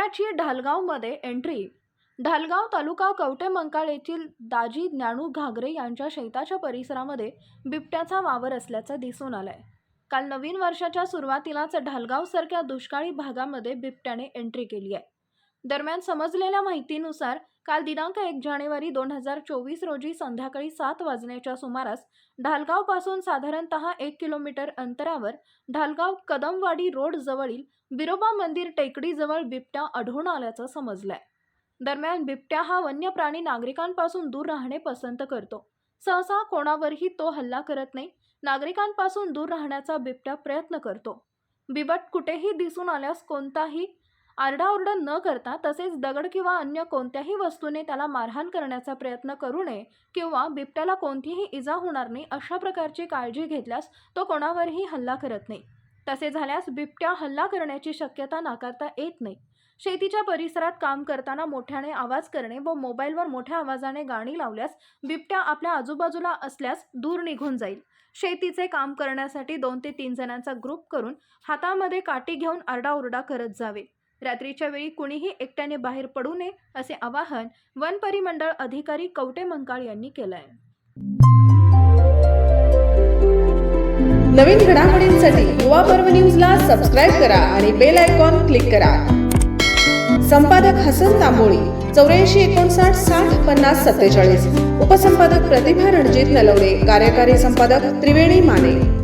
परिसरामध्ये एंट्री. ढालगाव तालुका कवटे मंकाळ येथील दाजी ज्ञानू घागरे यांच्या शेताच्या परिसरामध्ये बिबट्याचा वावर असल्याचं दिसून आलंय. काल नवीन वर्षाच्या सुरुवातीलाच ढालगावसारख्या दुष्काळी भागामध्ये बिबट्याने एंट्री केली आहे. दरम्यान समजलेल्या माहितीनुसार काल दिनांक एक जानेवारी दोन हजार चोवीस रोजी संध्याकाळी सात वाजण्याच्या सुमारास ढालगावपासून साधारणतः एक किलोमीटर अंतरावर ढालगाव कदमवाडी रोड जवळील बिरोबा मंदिर टेकडीजवळ बिबट्या आढळून आल्याचं समजलंय. दरम्यान बिबट्या हा वन्य प्राणी नागरिकांपासून दूर राहणे पसंत करतो. सहसा कोणावरही तो हल्ला करत नाही नागरिकांपासून दूर राहण्याचा बिबट्या प्रयत्न करतो. बिबट कुठेही दिसून आल्यास कोणताही आरडाओरडा न करता तसेच दगड किंवा अन्य कोणत्याही वस्तूने त्याला मारहाण करण्याचा प्रयत्न करू नये किंवा बिबट्याला कोणतीही इजा होणार नाही अशा प्रकारची काळजी घेतल्यास तो कोणावरही हल्ला करत नाही. तसे झाल्यास बिबट्या हल्ला करण्याची शक्यता नाकारता येत नाही. शेतीच्या परिसरात काम करताना मोठ्याने आवाज करणे व मोबाईलवर मोठ्या आवाजाने गाणी लावल्यास बिबट्या आपल्या आजूबाजूला असल्यास दूर निघून जाईल. शेतीचे काम करण्यासाठी दोन ते तीन जणांचा ग्रुप करून हातामध्ये काठी घेऊन आरडाओरडा करत जावे. रात्रीच्या वेळी कुणीही एकट्याने बाहेर पडू नये असे आवाहन वन परिमंडळ अधिकारी कवटे मंकाळ यांनी केलं आहे नवीन घडामोडींसाठी युवा पर्व न्यूजला सबस्क्राईब करा आणि बेल आयकॉन क्लिक करा. संपादक हसन तांबोळी चौऱ्याऐंशी एकोणसाठ साठ पन्नास सत्तेचाळीस. उपसंपादक प्रतिभा रणजित नलवडे कार्यकारी संपादक त्रिवेणी माने.